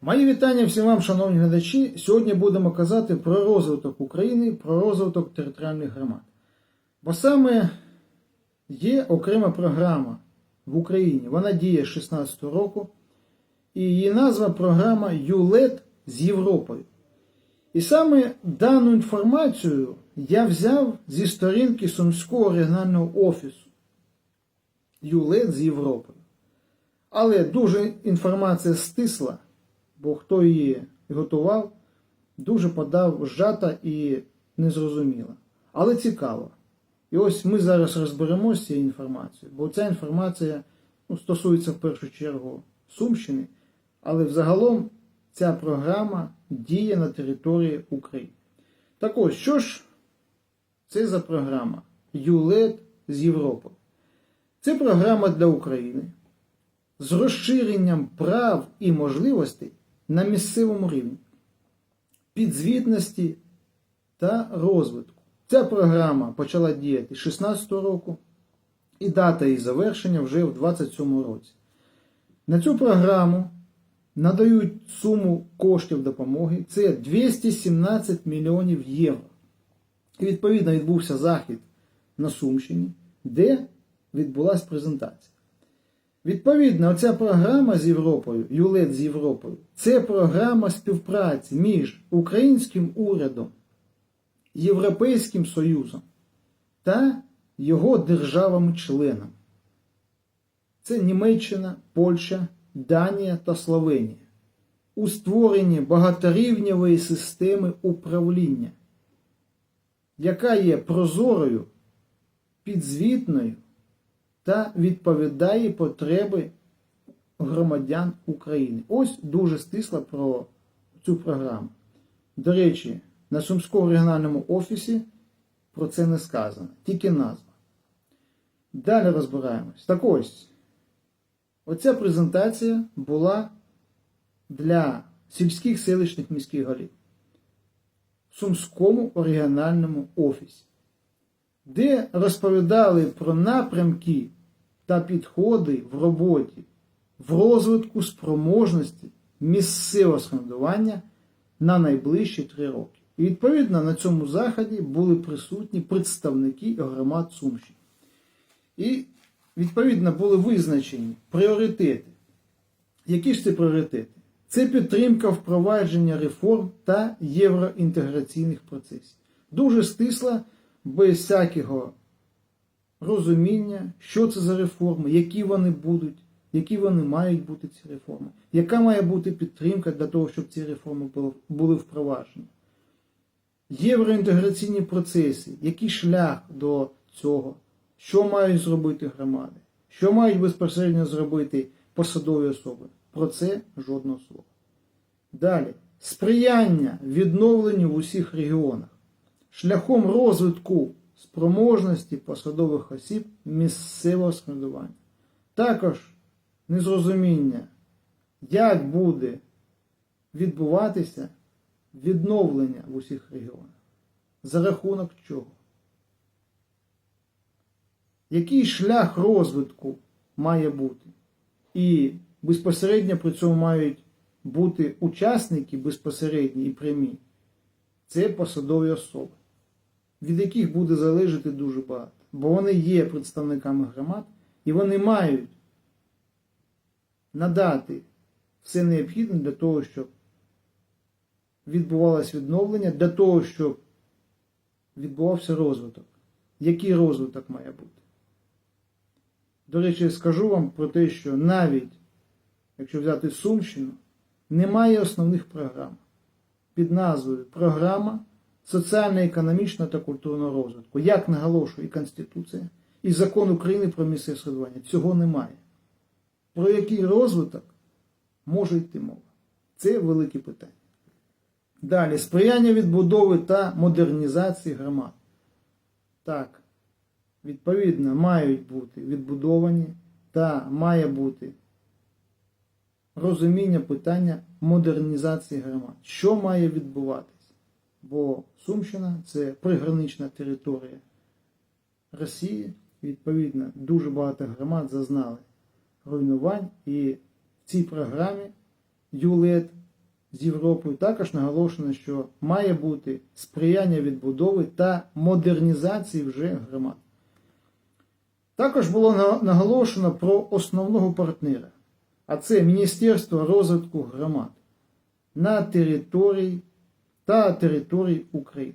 Мої вітання всім вам, шановні глядачі. Сьогодні будемо казати про розвиток України, про розвиток територіальних громад. Бо саме є окрема програма в Україні. Вона діє з 16 року, і її назва програма ЮЛЕД з Європою. І саме дану інформацію я взяв зі сторінки Сумського регіонального офісу ЮЛЕД з Європою. Але дуже інформація стисла, бо хто її готував, дуже подав зжата і незрозуміла. Але цікаво. І ось ми зараз розберемося з цією інформацією, бо ця інформація ну, стосується в першу чергу Сумщини, але взагалом ця програма діє на території України. Так ось, що ж це за програма ЮЛЕД з Європи? Це програма для України з розширенням прав і можливостей на місцевому рівні, підзвітності та розвитку. Ця програма почала діяти з 2016 року, і дата її завершення вже в 2027 році. На цю програму надають суму коштів допомоги це 217 мільйонів євро. І відповідно відбувся захід на Сумщині, де відбулася презентація. Відповідно, оця програма з Європою, ЮЛЕД з Європою, це програма співпраці між українським урядом, Європейським Союзом та його державами-членами. Це Німеччина, Польща, Данія та Словенія. У створенні багаторівневої системи управління, яка є прозорою, підзвітною та відповідає потреби громадян України. Ось дуже стисло про цю програму. До речі, на Сумському регіональному офісі про це не сказано, тільки назва. Далі розбираємось. Так ось, оця презентація була для сільських селищних міських голів в Сумському регіональному офісі, де розповідали про напрямки та підходи в роботі, в розвитку спроможності місцевого самоврядування на найближчі три роки. І відповідно на цьому заході були присутні представники громад Сумщини. І відповідно були визначені пріоритети. Які ж це пріоритети? Це підтримка впровадження реформ та євроінтеграційних процесів. Дуже стисла, без всякого розуміння, що це за реформи, які вони будуть, які вони мають бути ці реформи, яка має бути підтримка для того, щоб ці реформи були- впроваджені. Євроінтеграційні процеси, який шлях до цього, що мають зробити громади, що мають безпосередньо зробити посадові особи. Про це жодного слова. Далі. Сприяння відновленню в усіх регіонах шляхом розвитку спроможності посадових осіб місцевого самоврядування. Також незрозуміння, як буде відбуватися відновлення в усіх регіонах. За рахунок чого? Який шлях розвитку має бути? І безпосередньо при цьому мають бути учасники безпосередні і прямі. Це посадові особи, від яких буде залежати дуже багато. Бо вони є представниками громад і вони мають надати все необхідне для того, щоб відбувалося відновлення, для того, щоб відбувався розвиток. Який розвиток має бути? До речі, скажу вам про те, що навіть якщо взяти Сумщину, немає основних програм під назвою Програма соціально-економічного та культурного розвитку. Як наголошує і Конституція, і закон України про місцеве самоврядування. Цього немає. Про який розвиток може йти мова? Це велике питання. Далі, сприяння відбудови та модернізації громад. Так, відповідно, мають бути відбудовані та має бути розуміння питання модернізації громад. Що має відбуватись? Бо Сумщина це пригранична територія Росії. Відповідно, дуже багато громад зазнали руйнувань, і в цій програмі ЮЛЕД з Європою, також наголошено, що має бути сприяння відбудови та модернізації вже громад. Також було наголошено про основного партнера, а це Міністерство розвитку громад на території та території України.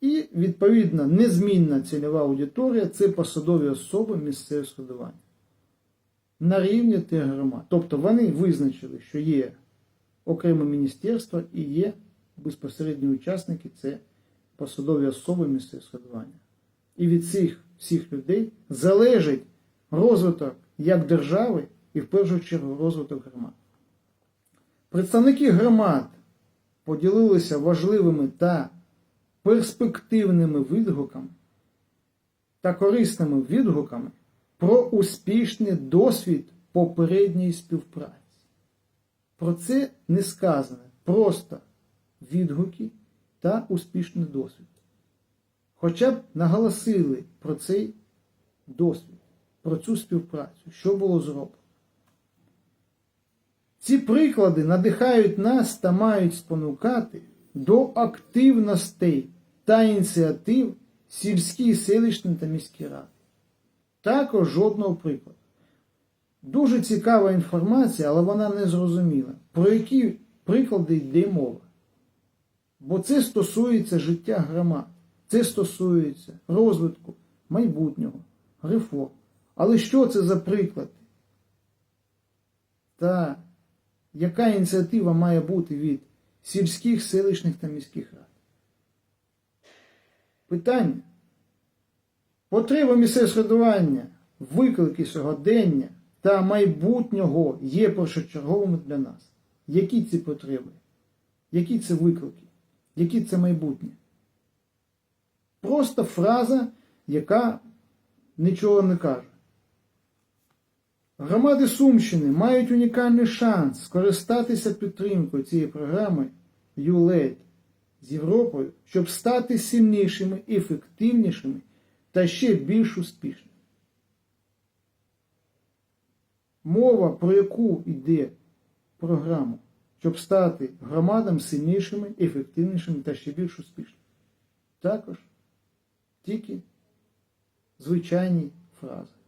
І, відповідно, незмінна цільова аудиторія це посадові особи місцевого складування на рівні тих громад. Тобто вони визначили, що є окреме міністерство і є безпосередні учасники це посадові особи місцевого складування. І від цих всіх людей залежить розвиток як держави і в першу чергу розвиток громад. Представники громад поділилися важливими та перспективними відгуками та корисними відгуками про успішний досвід попередньої співпраці. Про це не сказано, просто відгуки та успішний досвід. Хоча б наголосили про цей досвід, про цю співпрацю, що було зроблено. Ці приклади надихають нас та мають спонукати до активностей та ініціатив сільській, селищні та міські ради. Також жодного прикладу. Дуже цікава інформація, але вона не зрозуміла, про які приклади йде мова. Бо це стосується життя громад, це стосується розвитку майбутнього, реформ. Але що це за приклади? Та яка ініціатива має бути від сільських, селищних та міських рад? Питання. Потреба місцевого середування, виклики сьогодення та майбутнього є першочерговими для нас. Які ці потреби? Які це виклики? Які це майбутнє? Просто фраза, яка нічого не каже. Громади Сумщини мають унікальний шанс скористатися підтримкою цієї програми ULED з Європою, щоб стати сильнішими, ефективнішими та ще більш успішними. Мова, про яку йде програма, щоб стати громадам сильнішими, ефективнішими та ще більш успішними. Також тільки звичайні фрази.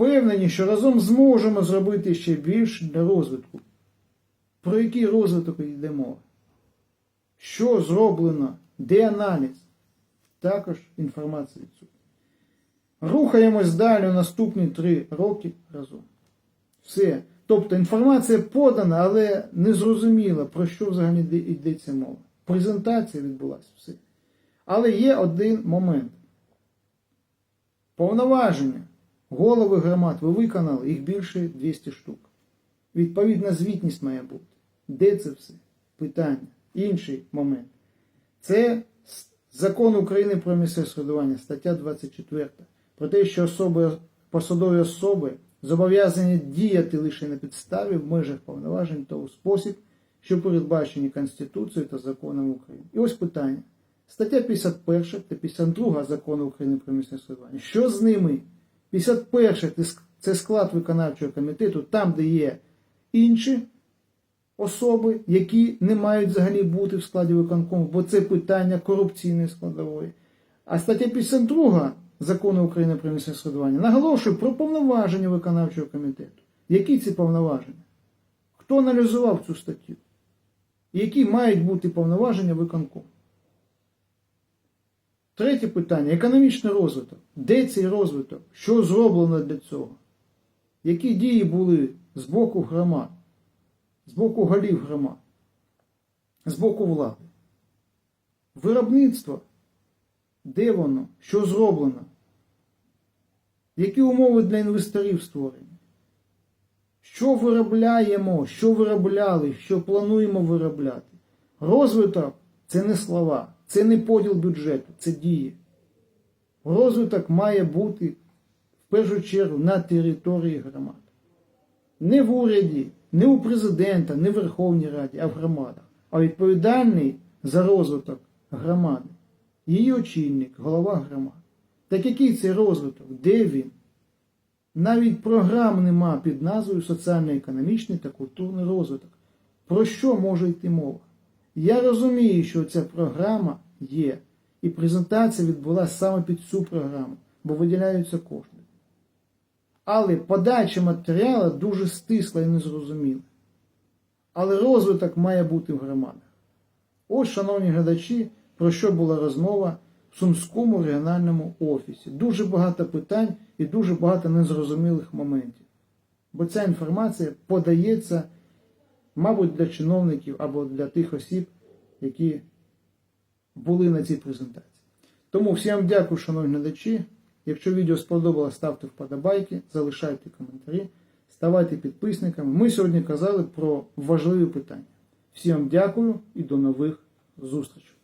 Впевнені, що разом зможемо зробити ще більше для розвитку. Про який розвиток йде мова? Що зроблено? Де аналіз? Також інформація відсутня. Рухаємось далі наступні три роки разом. Все. Тобто інформація подана, але не зрозуміла, про що взагалі йде- йдеться мова. Презентація відбулася, все. Але є один момент. Повноваження голови громад ви виконали, їх більше 200 штук. Відповідна звітність має бути. Де це все? Питання. Інший момент. Це закон України про місцеве самоврядування, стаття 24. Про те, що особи, посадові особи зобов'язані діяти лише на підставі в межах повноважень та у спосіб, що передбачені Конституцією та законом України. І ось питання. Стаття 51 та 52 закону України про місцеве самоврядування. Що з ними? 51 це склад виконавчого комітету, там, де є інші особи, які не мають взагалі бути в складі виконкому, бо це питання корупційної складової. А стаття 52 закону України про місцеве самоврядування наголошує про повноваження виконавчого комітету. Які ці повноваження? Хто аналізував цю статтю? Які мають бути повноваження виконкому? Третє питання економічний розвиток. Де цей розвиток? Що зроблено для цього? Які дії були з боку громад, з боку голів громад, з боку влади? Виробництво. Де воно? Що зроблено? Які умови для інвесторів створені? Що виробляємо, що виробляли, що плануємо виробляти? Розвиток це не слова, це не поділ бюджету, це дії. Розвиток має бути в першу чергу на території громад. Не в уряді, не у президента, не в Верховній Раді, а в громадах. А відповідальний за розвиток громади, її очільник, голова громад. Так який це розвиток? Де він? Навіть програм нема під назвою Соціально-економічний та культурний розвиток. Про що може йти мова? Я розумію, що ця програма є, і презентація відбулася саме під цю програму, бо виділяються кошти. Але подача матеріалу дуже стисла і незрозуміла. Але розвиток має бути в громадах. Ось, шановні глядачі, про що була розмова в Сумському регіональному офісі. Дуже багато питань і дуже багато незрозумілих моментів. Бо ця інформація подається, мабуть, для чиновників або для тих осіб, які були на цій презентації. Тому всім дякую, шановні глядачі. Якщо відео сподобалось, ставте вподобайки, залишайте коментарі, ставайте підписниками. Ми сьогодні казали про важливі питання. Всім дякую і до нових зустрічей.